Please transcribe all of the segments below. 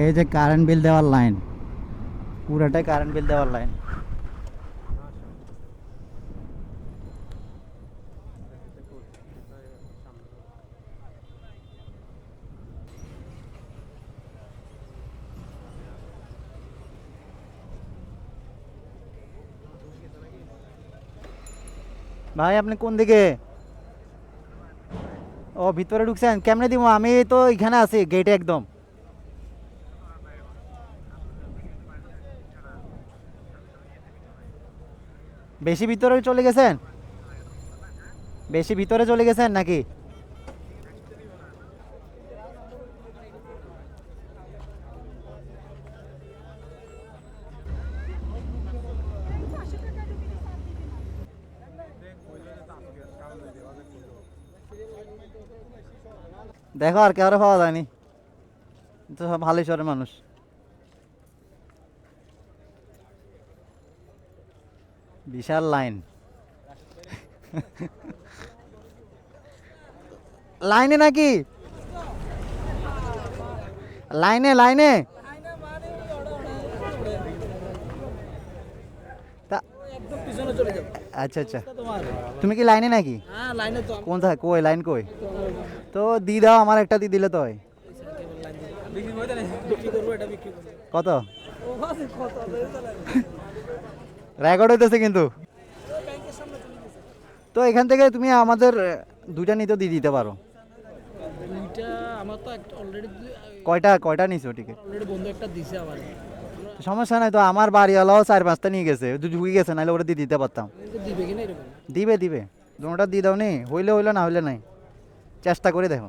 এই যে current bill দেওয়ার লাইন পুরাটাই কারেন্ট বিল দেওয়ার লাইন ভাই, আপনি কোন দিকে? ও, ভিতরে ঢুকছেন। কেমনে দিব আমি তো এখানে আছি গেটে একদম। বেশি ভিতরে চলে গেছেন? বেশি ভিতরে চলে গেছেন নাকি? দেখো আর কারও পাওয়া যায়নি। তো সব হালেশ্বরের মানুষ। বিশাল লাইন। লাইনে নাকি? লাইনে লাইনে। আচ্ছা আচ্ছা। তুমি কি লাইনে নাকি? হ্যাঁ কোন থাকে কই লাইন কই? তো দি দাও আমার একটা দি দিলে তো হয় কত? রেকর্ড হইতেছে কিন্তু। তো এখান থেকে তুমি আমাদের দুইটা নিতে দিয়ে দিতে পারো। কয়টা কয়টা নিছো টিকিট সমস্যা নাই তো আমার বাড়িওয়ালাও চার পাঁচটা নিয়ে গেছে। ঢুকে গেছে নাহলে ওটা দিয়ে দিতে পারতাম। দিবে দিবে দুটা দিয়ে দাও নি হইলে হইলে না হইলে নাই। চেষ্টা করে দেখো।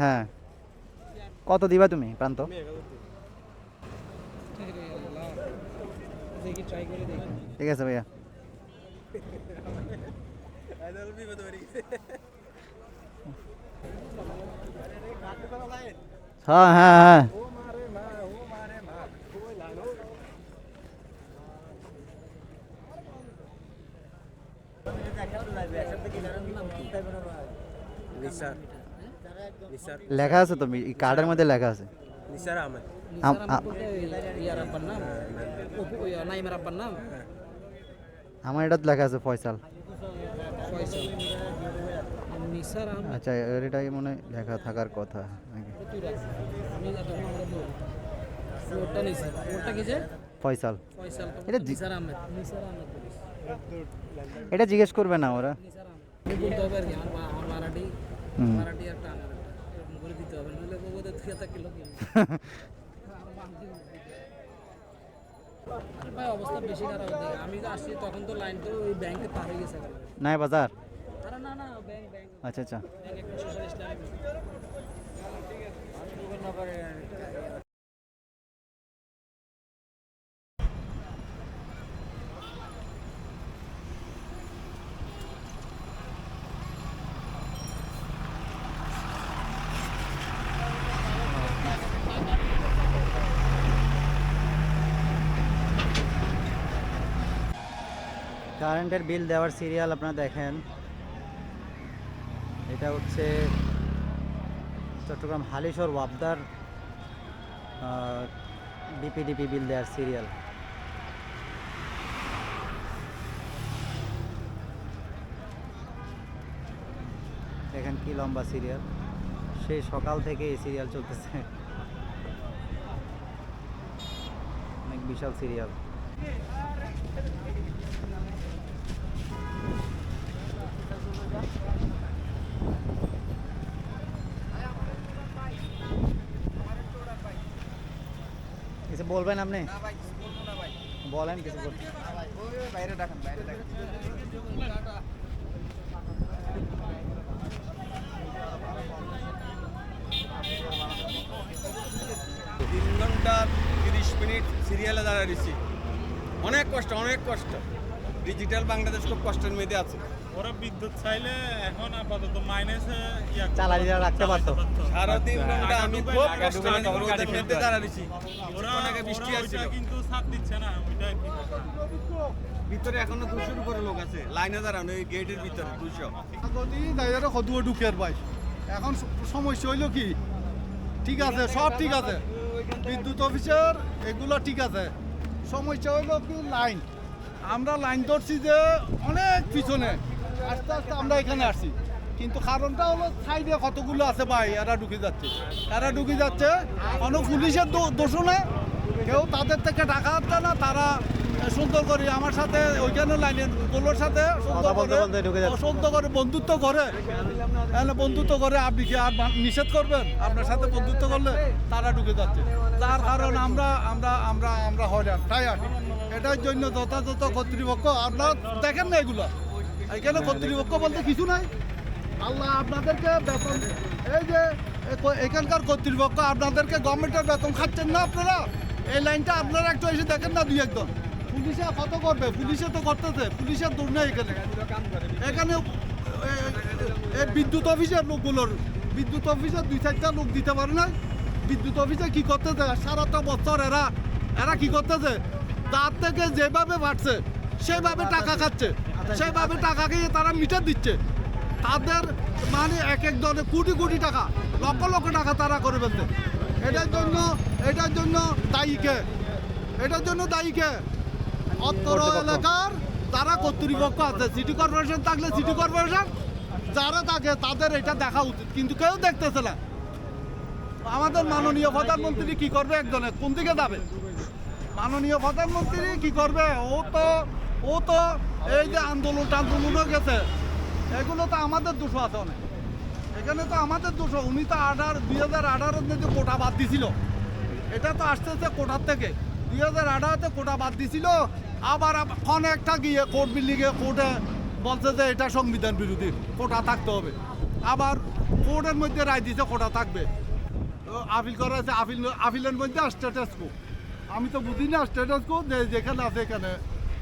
হ্যাঁ। কত দিবা তুমি প্রান্ত? দেখি ট্রাই করে দেখি ঠিক আছে ভাইয়া হ্যাঁ হ্যাঁ হ্যাঁ নিসার নিসার লেখা আছে তো এই কার্ডের মধ্যে লেখা আছে নিসার আহমেদ আমার এটা লেখা আছে ফয়সাল আচ্ছা এটাই মনে হয় লেখা থাকার কথা ফয়সাল এটা জিজ্ঞেস করবে না ওরা মারাঠি মারাঠি একটা দিতে হবে নাহলে বলব তুই এত কিলো কিলো আরে ভাই অবস্থা বেশি খারাপ আমি তো আসছি তখন তো লাইন তো ওই ব্যাংকে পার হয়ে গেছে নাই বাজার? আচ্ছা আচ্ছা। কারেন্টের বিল দেওয়ার সিরিয়াল আপনারা দেখেন। এটা হচ্ছে চট্টগ্রাম হালিশহর ওয়াবদার ডিপিডিপি বিল দেওয়ার সিরিয়াল। দেখেন কি লম্বা সিরিয়াল। সেই সকাল থেকে এই সিরিয়াল চলতেছে। অনেক বিশাল সিরিয়াল। কিছু বলবেন আপনি? বলেন কিছু বল- তিন ঘণ্টা তিরিশ মিনিট সিরিয়ালে দাঁড়িয়েছি অনেক কষ্ট অনেক কষ্ট। ডিজিটাল বাংলাদেশ খুব কষ্টের মধ্যে আছে। ওরা বিদ্যুৎ চাইলে এখন আপাতত মাইনাসে চালাইয়া রাখতে পারতো। সারা তিন ঘণ্টা আমি খুব কষ্ট হয়। দাঁড়িয়েছি ওরা অনেকে বৃষ্টি আসছিল। কিন্তু ছাড় দিচ্ছে না ওইটা আর কি ভিতরে এখনও দুশোর উপরে লোক আছে। লাইনে দাঁড়ানো এই গেটের ভিতরে দুশো। যদি দাইরা কদুয়া ঢুকে আর ভাই। এখন সমস্যা হইল কি? ঠিক আছে সব ঠিক আছে। বিদ্যুৎ অফিসার এগুলো ঠিক আছে। সমস্যা হইল কি লাইন। আমরা লাইন ধরছি যে অনেক পিছনে। আস্তে আস্তে আমরা এখানে আসছি। কিন্তু কারণটা হলো সাইডে কতগুলো আছে ভাই এরা ঢুকে যাচ্ছে। এরা ঢুকে যাচ্ছে কোনো পুলিশের দো- দোষও না কেউ তাদের থেকে টাকা হচ্ছে না তারা সুন্দর করে আমার সাথে ওইখানে লাইনেরগুলোর সাথে সুন্দর করে। সুন্দর করে বন্ধুত্ব করে। তাহলে বন্ধুত্ব করে আপনি কি আর নিষেধ করবেন? আপনার সাথে বন্ধুত্ব করলে তারা ঢুকে যাচ্ছে। তার কারণ আমরা আমরা আমরা আমরা হয়রান। টায়ার এটার জন্য যথাযথ কর্তৃপক্ষ আপনারা দেখেন না এগুলো। এখানে কর্তৃপক্ষ বলতে কিছু নাই। আল্লাহ আপনাদেরকে বেতন, এই যে এখানকার কর্তৃপক্ষ আপনাদেরকে গভর্নমেন্টের বেতন খাচ্ছেন না আপনারা? এই লাইনটা আপনারা একটু এসে দেখেন না দুই একজন পুলিশে কত করবে? পুলিশে তো করতেছে, পুলিশের দূর নেই এখানে। এখানে বিদ্যুৎ অফিসের লোকগুলোর, বিদ্যুৎ অফিসের দুই চারটা লোক দিতে পারে না বিদ্যুৎ অফিসে কি করতেছে? সারাটা বছর এরা এরা কি করতেছে? তার থেকে যেভাবে বাড়ছে, সেভাবে টাকা খাচ্ছে। সেভাবে টাকা খেয়ে তারা মিটার দিচ্ছে। তাদের মানে এক এক দলে কোটি কোটি টাকা লক্ষ লক্ষ টাকা তারা করে ফেলছে। এটার জন্য এটার জন্য দায়ীকে এটার জন্য দায়ীকে অত্তর। এলাকার যারা কর্তৃপক্ষ আছে সিটি কর্পোরেশন থাকলে সিটি কর্পোরেশন যারা থাকে তাদের এটা দেখা উচিত কিন্তু কেউ দেখতেছে না। আমাদের মাননীয় প্রধানমন্ত্রী কি করবে একজনে? কোন দিকে যাবে? মাননীয় প্রধানমন্ত্রী কি করবে? ও তো ও তো এই যে আন্দোলন টান্দোলনও গেছে। এগুলো তো আমাদের দোষ আছে অনেক। এখানে তো আমাদের দোষ। উনি তো আঠার, দুই হাজার আঠারোর যে কোটা বাদ দিছিল। এটা তো আসতে আসতেছে কোটার থেকে। দুই হাজার আঠারোতে কোটা বাদ দিছিল। আবার এখন একটা গিয়ে কোর্ট বিল্ডিংয়ে কোর্টে বলছে যে এটা সংবিধান বিরোধী, কোটা থাকতে হবে। আবার কোর্টের মধ্যে রায় দিছে কোটা থাকবে। আপিল করা আছে আপিল আপিলের মধ্যে স্ট্যাটাস কো আমি তো বুঝি না স্ট্যাটাস কো যেখানে আছে এখানে।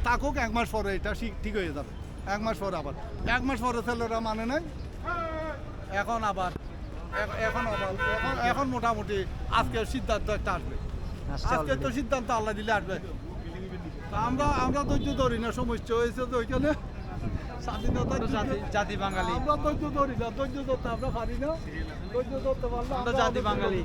থাকুক এক মাস পরে? এটা ঠিক- হয়ে যাবে। এক মাস পরে আবার। এক মাস পরে ছেলেরা মানে নাই। এখন আবার এখ- এখন আবার এখন এখন মোটামুটি আজকে সিদ্ধান্ত একটা আসবে। আজকে তো সিদ্ধান্ত আল্লাহ দিলে আসবে। আমরা আমরা ধৈর্য ধরি না সমস্যা হয়েছে তো ওইখানে। স্বাধীনতা জাতি জাতি বাঙালি। আমরা ধৈর্য ধরি না ধৈর্য ধরতে আমরা পারি না। ধৈর্য ধরতে পারলে আমরা জাতি বাঙালি।